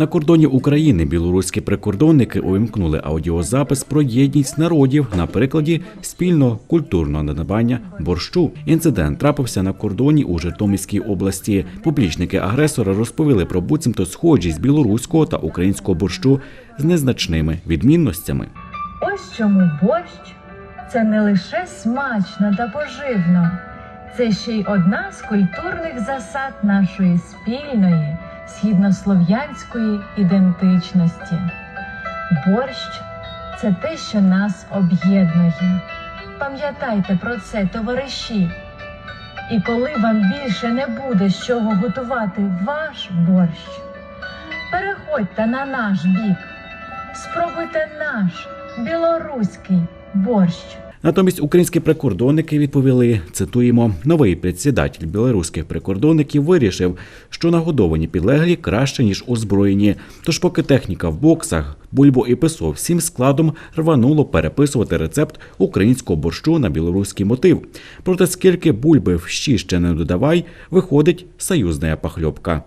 На кордоні України білоруські прикордонники увімкнули аудіозапис про єдність народів на прикладі спільного культурного надавання борщу. Інцидент трапився на кордоні у Житомирській області. Публічники агресора розповіли про буцімто схожість білоруського та українського борщу з незначними відмінностями. Ось чому борщ це не лише смачно та поживно, це ще й одна з культурних засад нашої спільної східнослов'янської ідентичності. Борщ це те, що нас об'єднує. Пам'ятайте про це, товариші. І коли вам більше не буде з чого готувати ваш борщ, переходьте на наш бік. Спробуйте наш білоруський борщ. Натомість українські прикордонники відповіли: цитуємо, новий председатель білоруських прикордонників вирішив, що нагодовані підлеглі краще ніж озброєні. Тож, поки техніка в боксах, бульбо і песо всім складом рвануло переписувати рецепт українського борщу на білоруський мотив. Проте скільки бульби в щі ще не додавай, виходить союзна пахльопка.